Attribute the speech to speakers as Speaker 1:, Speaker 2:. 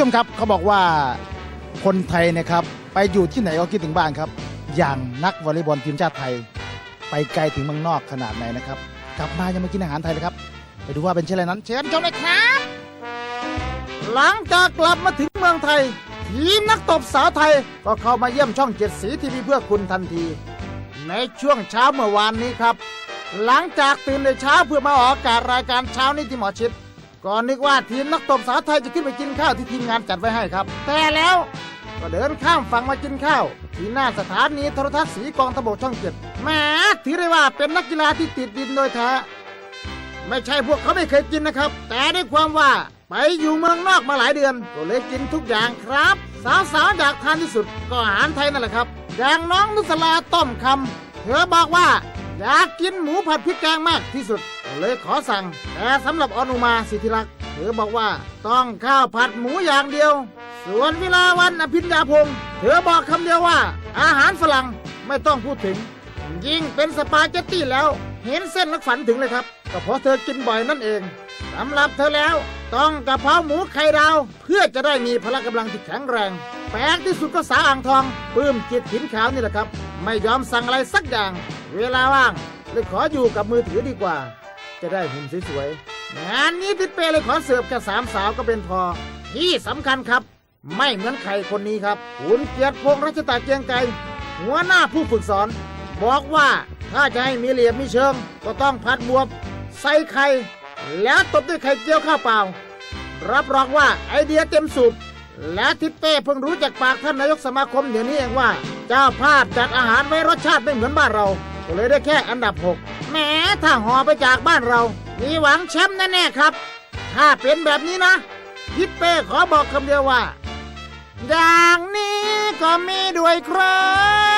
Speaker 1: ชมครับเขาบอกว่าคนไทยนะครับ ไปอยู่ที่ไหนก็คิดถึงบ้านครับ อย่างนักวอลเลย์บอลทีมชาติไทย ไปไกลถึงเมืองนอกขนาดไหนนะครับ กลับมายังมากินอาหารไทยเลยครับ ไปดูว่าเป็นเช่นไรนั้น เชิญชมเลยครับ หลังจากกลับมาถึงเมืองไทยทีมนักตบสาวไทยก็เข้ามาเยี่ยมช่องเจ็ดสีทีวีเพื่อคุณทันที ในช่วงเช้าเมื่อวานนี้ครับ หลังจากตื่นในเช้าเพื่อมาออกอากาศรายการเช้านี้ที่หมอชิด ก็นึกว่าทีมนักตบสาวไทยจะขึ้นไปกินข้าวที่ทีมงานจัดไว้ให้ครับ แต่แล้วก็เดินข้ามฝั่งมากินข้าว ที่หน้าสถานีโทรทัศน์สีกองทพบกช่องเจ็ดแหม้ถือได้ว่าเป็นนักกีฬาที่ติดดินโดยแท้ไม่ใช่พวกเขาไม่เคยกินนะครับ แต่ด้วยความว่าไปอยู่เมืองนอกมาหลายเดือน ก็เลยกินทุกอย่างครับ สาวๆอยากทานที่สุด ก็อาหารไทยนั่นแหละครับ อย่างน้องนุสลาต้มคำเธอบอกว่า อยากกินหมูผัดพริกแกงมากที่สุด เลยขอสั่ง แต่สำหรับอนุมาสิทธิรักษ์เธอบอกว่าต้องข้าวผัดหมูอย่างเดียว ส่วนเวลาวันอภิญญาพงศ์เธอบอกคำเดียวว่า อาหารฝรั่งไม่ต้องพูดถึง ยิ่งเป็นสปาเกตตี้แล้ว เห็นเส้นแล้วฝันถึงเลยครับ ก็เพราะเธอกินบ่อยนั่นเองสำหรับเธอแล้ว ต้องกระเพราหมูไข่ดาว เพื่อจะได้มีพละกำลังที่แข็งแรง แปลกที่สุดก็สาวอ่างทองปลื้มจิตหินขาวนี่แหละครับ ไม่ยอมสั่งอะไรสักอย่าง เวลาว่างเลยขออยู่กับมือถือดีกว่า จะได้หุ่นสวยๆงานนี้ทิดเป้เลยขอเสิร์ฟแค่สามสาวก็เป็นพอ ที่สำคัญครับ ไม่เหมือนใครคนนี้ครับคุณเกียรติพงษ์รัชตาเกียงไกรหัวหน้าผู้ฝึกสอน บอกว่าถ้าจะให้มีเหลี่ยมมีเชิง ก็ต้องผัดบวบ ใส่ไข่ แล้วตบด้วยไข่เจียวข้าวเปล่า รับรองว่าไอเดียเต็มสูบและทิศเป้เพิ่งรู้จากปากท่านนายกสมาคมเดี๋ยวนี้เองว่า เจ้าภาพจัดอาหารไว้รสชาติไม่เหมือนบ้านเรา ก็เลยได้แค่อันดับ6แหม้ถ้าห่อไปจากบ้านเรา มีหวังแชมป์แน่ๆครับ ถ้าเป็นแบบนี้นะทิศเป้ขอบอกคำเดียวว่า อย่างนี้ก็มีด้วยครับ